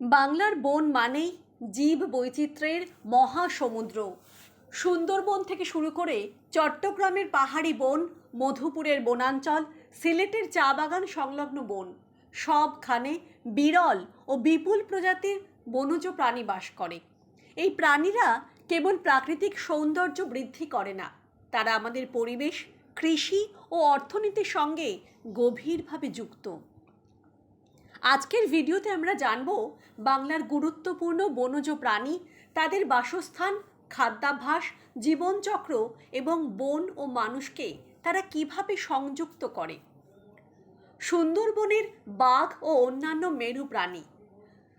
বাংলার বন মানেই জীব বৈচিত্র্যের মহাসমুদ্র। সুন্দরবন থেকে শুরু করে চট্টগ্রামের পাহাড়ি বন, মধুপুরের বনাঞ্চল, সিলেটের চা বাগান সংলগ্ন বন, সবখানে বিরল ও বিপুল প্রজাতির বনজ প্রাণী বাস করে। এই প্রাণীরা কেবল প্রাকৃতিক সৌন্দর্য বৃদ্ধি করে না, তারা আমাদের পরিবেশ, কৃষি ও অর্থনীতির সঙ্গে গভীরভাবে যুক্ত। আজকের ভিডিওতে আমরা জানব বাংলার গুরুত্বপূর্ণ বনজ প্রাণী, তাদের বাসস্থান, খাদ্যাভ্যাস, জীবনচক্র এবং বন ও মানুষকে তারা কীভাবে সংযুক্ত করে। সুন্দরবনের বাঘ ও অন্যান্য মেরু প্রাণী।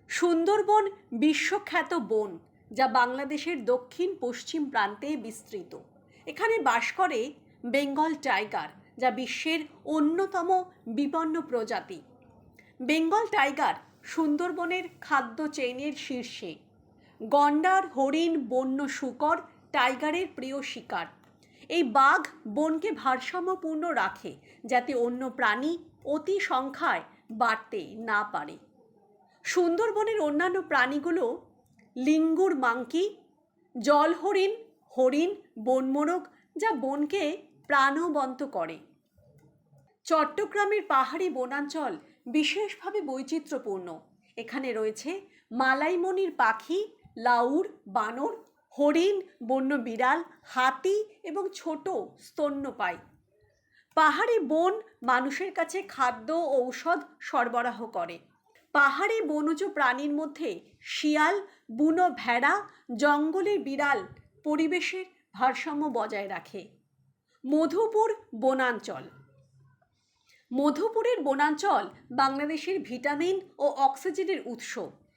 সুন্দরবন বিশ্বখ্যাত বন, যা বাংলাদেশের দক্ষিণ পশ্চিম প্রান্তে বিস্তৃত। এখানে বাস করে বেঙ্গল টাইগার, যা বিশ্বের অন্যতম বিপন্ন প্রজাতি। বেঙ্গল টাইগার সুন্দরবনের খাদ্য চেইনের শীর্ষে। গন্ডার, হরিণ, বন্য শুকর টাইগারের প্রিয় শিকার। এই বাঘ বনকে ভারসাম্যপূর্ণ রাখে যাতে অন্য প্রাণী অতি সংখ্যায় বাড়তে না পারে। সুন্দরবনের অন্যান্য প্রাণীগুলো লিঙ্গুর মাংকি জল হরিণ হরিণ, বনমোরগ যা বনকে প্রাণবন্ত করে। চট্টগ্রামের পাহাড়ি বনাঞ্চল বিশেষভাবে বৈচিত্র্যপূর্ণ। এখানে রয়েছে মালাইমনির পাখি, লাউর বানর, হরিণ, বন্য বিড়াল, হাতি এবং ছোট স্তন্যপায়ী। পাহাড়ি বন মানুষের কাছে খাদ্য ঔষধ সরবরাহ করে। পাহাড়ি বনজ প্রাণীর মধ্যে শিয়াল, বুনো ভেড়া, জঙ্গলের বিড়াল পরিবেশের ভারসাম্য বজায় রাখে। মধুপুর বনাঞ্চল মধুপুরের বনাঞ্চল বাংলাদেশের ভিটামিন ও অক্সিজেনের উৎস।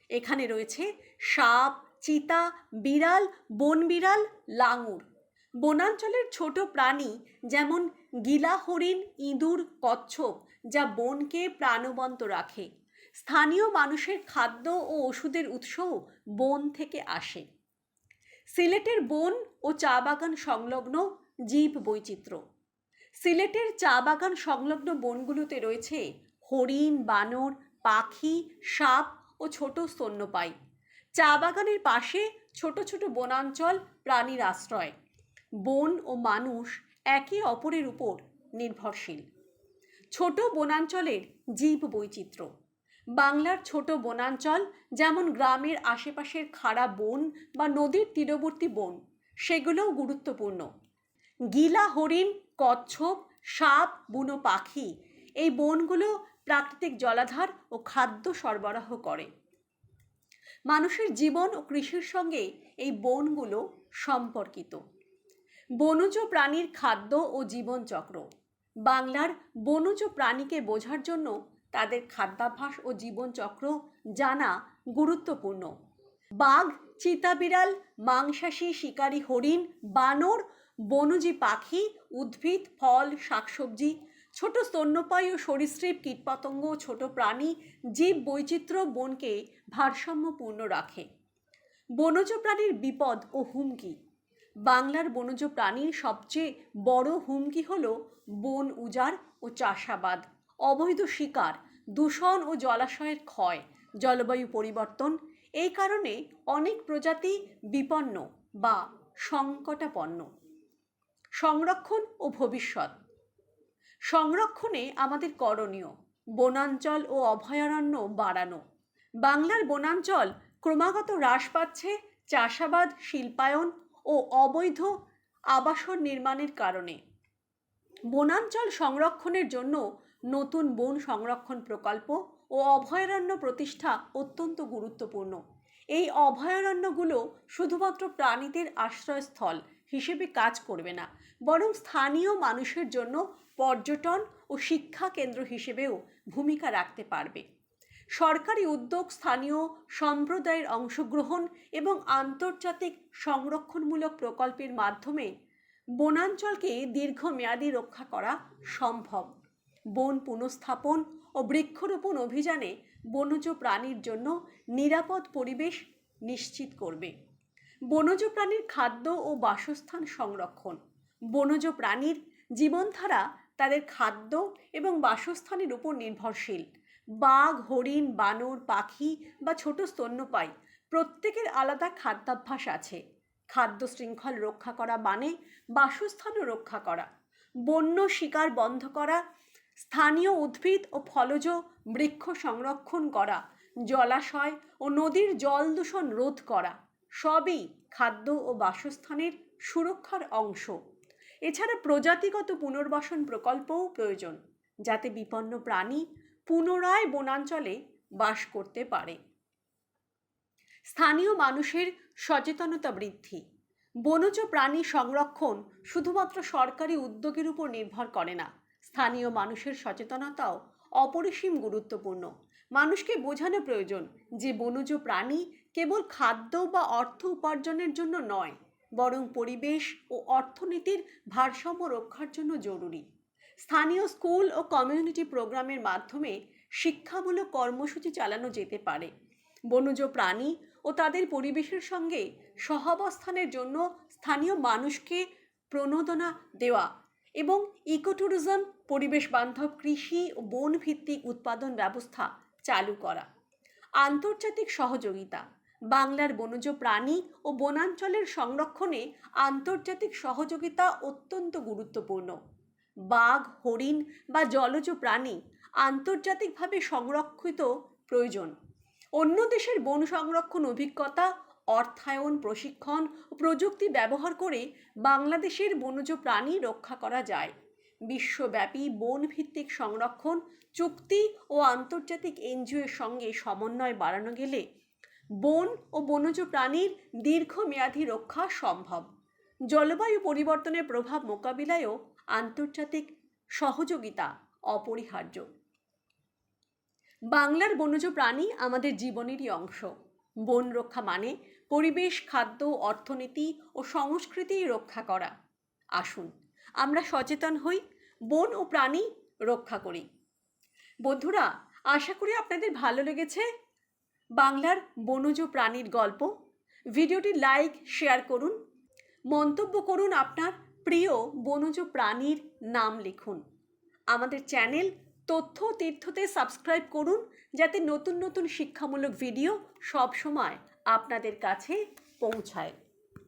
এখানে রয়েছে সাপ, চিতা, বিড়াল, বন বিড়াল, লাঙুর। বনাঞ্চলের ছোট প্রাণী যেমন গিলা হরিণ ইঁদুর, কচ্ছপ, যা বনকে প্রাণবন্ত রাখে। স্থানীয় মানুষের খাদ্য ও ওষুধের উৎসও বন থেকে আসে। সিলেটের বন ও চা বাগান সংলগ্ন জীব বৈচিত্র্য সিলেটের চা বাগান সংলগ্ন বনগুলোতে রয়েছে হরিণ, বানর, পাখি, সাপ ও ছোট স্তন্যপায়ী। চা বাগানের পাশে ছোট ছোট বনাঞ্চল, প্রাণীর আশ্রয়। বন ও মানুষ একে অপরের উপর নির্ভরশীল। ছোট বনাঞ্চলের জীব বৈচিত্র্য বাংলার ছোট বনাঞ্চল যেমন গ্রামের আশেপাশের খাড়া বন বা নদীর তীরবর্তী বন, সেগুলোও গুরুত্বপূর্ণ। গিলা হরিণ কচ্ছপ, সাপ, বুনো পাখি এই বনগুলো প্রাকৃতিক জলাধার ও খাদ্য সরবরাহ করে। মানুষের জীবন ও কৃষির সঙ্গে এই বনগুলো সম্পর্কিত। বনজ প্রাণীর খাদ্য ও জীবনচক্র। বাংলার বনজ প্রাণীকে বোঝার জন্য তাদের খাদ্যাভ্যাস ও জীবনচক্র জানা গুরুত্বপূর্ণ। বাঘ, চিতাবিড়াল, মাংসাশী শিকারী হরিণ, বানর বনজী পাখি, উদ্ভিদ, ফল, শাকসবজি, ছোট স্তন্যপায়ী ও সরীসৃপ কীটপতঙ্গ ছোট প্রাণী, জীব বৈচিত্র্য বনকে ভারসাম্যপূর্ণ রাখে। বনজ প্রাণীর বিপদ ও হুমকি। বাংলার বনজ প্রাণীর সবচেয়ে বড় হুমকি হল বন উজাড় ও চাষাবাদ, অবৈধ শিকার, দূষণ ও জলাশয়ের ক্ষয়, জলবায়ু পরিবর্তন। এই কারণে অনেক প্রজাতি বিপন্ন বা সংকটাপন্ন। সংরক্ষণ ও ভবিষ্যৎ। সংরক্ষণে আমাদের করণীয় বনাঞ্চল ও অভয়ারণ্য বাড়ানো। বাংলার বনাঞ্চল ক্রমাগত হ্রাস পাচ্ছে চাষাবাদ, শিল্পায়ন ও অবৈধ আবাসন নির্মাণের কারণে। বনাঞ্চল সংরক্ষণের জন্য নতুন বন সংরক্ষণ প্রকল্প ও অভয়ারণ্য প্রতিষ্ঠা অত্যন্ত গুরুত্বপূর্ণ। এই অভয়ারণ্যগুলো শুধুমাত্র প্রাণীদের আশ্রয়স্থল হিসেবে কাজ করবে না। বরং স্থানীয় মানুষের জন্য পর্যটন ও শিক্ষা কেন্দ্র হিসেবেও ভূমিকা রাখতে পারবে। সরকারি উদ্যোগ স্থানীয় সম্প্রদায়ের অংশগ্রহণ এবং আন্তর্জাতিক সংরক্ষণমূলক প্রকল্পের মাধ্যমে বনাঞ্চলকে দীর্ঘমেয়াদী রক্ষা করা সম্ভব। বন পুনঃস্থাপন ও বৃক্ষরোপণ অভিযানে বনজ প্রাণীর জন্য নিরাপদ পরিবেশ নিশ্চিত করবে। বনজ প্রাণীর খাদ্য ও বাসস্থান সংরক্ষণ। বনজ প্রাণীর জীবনধারা তাদের খাদ্য এবং বাসস্থানের উপর নির্ভরশীল। বাঘ, হরিণ, বানর, পাখি বা ছোট স্তন্যপায়ী প্রত্যেকের আলাদা খাদ্যাভ্যাস আছে। খাদ্য শৃঙ্খল রক্ষা করা মানে বাসস্থানও রক্ষা করা। বন্য শিকার বন্ধ করা, স্থানীয় উদ্ভিদ ও ফলজ বৃক্ষ সংরক্ষণ করা, জলাশয় ও নদীর জল দূষণ রোধ করা। সবই খাদ্য ও বাসস্থানের সুরক্ষার অংশ। এছাড়া প্রজাতিগত পুনর্বাসন প্রকল্পও প্রয়োজন, যাতে বিপন্ন প্রাণী পুনরায় বনাঞ্চলে বাস করতে পারে। স্থানীয় মানুষের সচেতনতা বৃদ্ধি। বনজ প্রাণী সংরক্ষণ শুধুমাত্র সরকারি উদ্যোগের উপর নির্ভর করে না, স্থানীয় মানুষের সচেতনতাও অপরিসীম গুরুত্বপূর্ণ। মানুষকে বোঝানো প্রয়োজন যে বনজ প্রাণী কেবল খাদ্য বা অর্থ উপার্জনের জন্য নয়, বরং পরিবেশ ও অর্থনীতির ভারসাম্য রক্ষার জন্য জরুরি। স্থানীয় স্কুল ও কমিউনিটি প্রোগ্রামের মাধ্যমে শিক্ষামূলক কর্মসূচি চালানো যেতে পারে। বনজ প্রাণী ও তাদের পরিবেশের সঙ্গে সহাবস্থানের জন্য স্থানীয় মানুষকে প্রণোদনা দেওয়া এবং ইকোট্যুরিজম পরিবেশ বান্ধব কৃষি ও বন ভিত্তিক উৎপাদন ব্যবস্থা চালু করা। আন্তর্জাতিক সহযোগিতা বাংলার বনজ প্রাণী ও বনাঞ্চলের সংরক্ষণে আন্তর্জাতিক সহযোগিতা অত্যন্ত গুরুত্বপূর্ণ। বাঘ, হরিণ বা জলজ প্রাণী আন্তর্জাতিকভাবে সংরক্ষিত প্রয়োজন। অন্য দেশের বন সংরক্ষণ অভিজ্ঞতা, অর্থায়ন, প্রশিক্ষণ ও প্রযুক্তি ব্যবহার করে বাংলাদেশের বনজ প্রাণী রক্ষা করা যায়। বিশ্বব্যাপী বন ভিত্তিক সংরক্ষণ, চুক্তি ও আন্তর্জাতিক এনজিওর সঙ্গে সমন্বয় বাড়ানো গেলে বন ও বনজ প্রাণীর দীর্ঘমেয়াদী রক্ষা সম্ভব। জলবায়ু পরিবর্তনের প্রভাব মোকাবিলায়ও আন্তর্জাতিক সহযোগিতা অপরিহার্য। বাংলার বনজ প্রাণী আমাদের জীবনেরই অংশ। বন রক্ষা মানে পরিবেশ, খাদ্য, অর্থনীতি ও সংস্কৃতি রক্ষা করা। আসুন, আমরা সচেতন হই, বন ও প্রাণী রক্ষা করি। বন্ধুরা, আশা করি আপনাদের ভালো লেগেছে। বাংলার বনজ প্রাণীর গল্প। ভিডিওটি লাইক, শেয়ার করুন। মন্তব্য করুন আপনার প্রিয় বনজ প্রাণীর নাম লিখুন। আমাদের চ্যানেল তথ্য তীর্থতে সাবস্ক্রাইব করুন যাতে নতুন নতুন শিক্ষামূলক ভিডিও সবসময় আপনাদের কাছে পৌঁছায়।